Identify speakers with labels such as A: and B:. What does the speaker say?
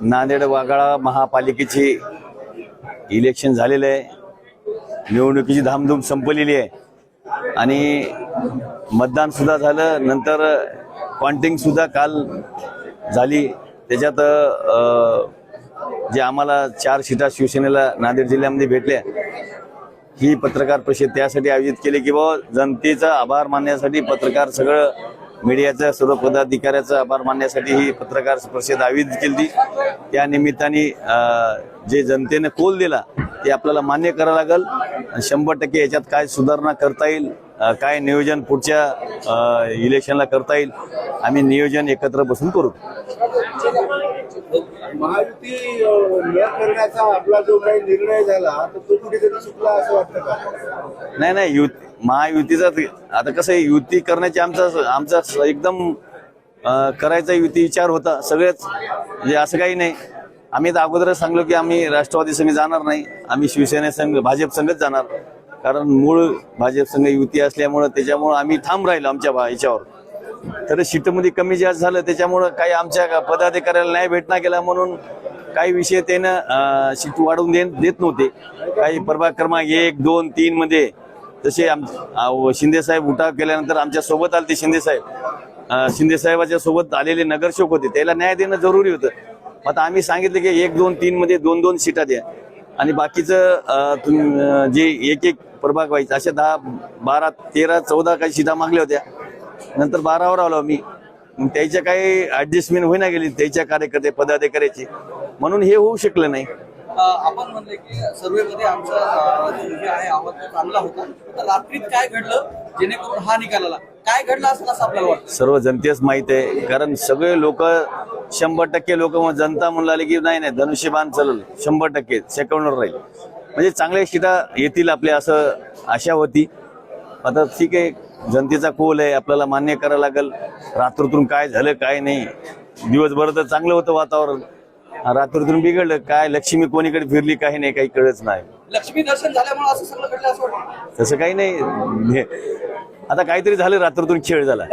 A: नांदेड वाघाळा महापालिकेची इलेक्शन झालेलं आहे. निवडणुकीची धामधूम संपलेली आहे. आणि मतदान सुद्धा झालं. नंतर काउंटिंग सुद्धा काल झाली. त्याच्यात जे आम्हाला चार सीटा शिवसेनेला नांदेड जिल्ह्यामध्ये भेटल्या. ही पत्रकार परिषद त्यासाठी आयोजित केली की बाबा जनतेचा आभार मानण्यासाठी पत्रकार सगळं मीडियाच्या सर्व पदाधिकाऱ्याचा आभार मानण्यासाठी ही पत्रकार परिषद आयोजित केली. त्या निमित्ताने जे जनतेने कोल दिला ते आपल्याला मान्य करावं लागेल. शंभर टक्के याच्यात काय सुधारणा करता येईल काय नियोजन पुढच्या इलेक्शनला करता येईल आम्ही नियोजन एकत्र बसून करू.
B: महायुती अं, न करण्याचा आपला जो काही निर्णय झाला तर तो कुठेतरी चुकला असं वाटतं का?
A: नाही नाही युती महायुतीचा आता कसं आहे युती करण्याची आमचा आमचा एकदम करायचा युती विचार होता सगळेच म्हणजे असं काही नाही. आम्ही तर अगोदरच सांगलो की आम्ही राष्ट्रवादी संघ जाणार नाही आम्ही शिवसेने संघ भाजप संघच जाणार. कारण मूळ भाजप संघ युती असल्यामुळं त्याच्यामुळं आम्ही थांब राहिलो आमच्या भा- याच्यावर. तर सीटमध्ये कमी जास्त झालं त्याच्यामुळं काही आमच्या पदाधिकाऱ्याला न्याय भेटना गेला म्हणून काही विषय त्यानं सीट वाढवून दे देत नव्हते. काही प्रभाग क्रमांक एक दोन तीन मध्ये तसे आम शिंदेसाहेब उठाव केल्यानंतर आमच्यासोबत आले ते शिंदेसाहेब शिंदेसाहेबाच्या सोबत आलेले नगरसेवक होते त्याला न्याय देणं जरुरी होतं. आता आम्ही सांगितलं की एक दोन तीन मध्ये दोन दोन सीटा द्या. आणि बाकीचं तुम- जे एक एक प्रभाग व्हायचं अशा दहा बारा तेरा चौदा काही सीटा मागल्या होत्या. नंतर बारावर आलो आम्ही. मग त्याच्या काही ऍडजस्टमेंट होईना गेली त्याच्या कार्यकर्ते पदाधिकाऱ्याची. म्हणून हे होऊ शकलं नाही.
C: आपण म्हणले की आमचा जो आहे आवाज तो चांगला होता. तर रात्रीत काय घडलं? जेणेकरून हा निकाल आला. काय घडलं असं असं आपल्याला वाटतं?
A: सर्व जनतेच माहीत आहे कारण सगळे लोक शंभर टक्के लोक मग जनता म्हणून आले की नाही नाही धनुष्यबाण चालल शंभर टक्के सेकंडवर राहील. म्हणजे चांगल्या सीटा येतील आपल्या असं आशा होती. आता ठीक आहे जनतेचा कोल आहे आपल्याला मान्य करावं लागेल. रात्रीतून काय झालं काय नाही. दिवसभर तर चांगलं होतं वातावरण. रात्रीतून बिघडलं काय लक्ष्मी कोणीकडे फिरली काही नाही काही कळत नाही.
C: लक्ष्मी दर्शन झाल्यामुळे असं सगळं घडलं असं
A: तसं काही नाही. आता काहीतरी झालं रात्रीतून खेळ झाला.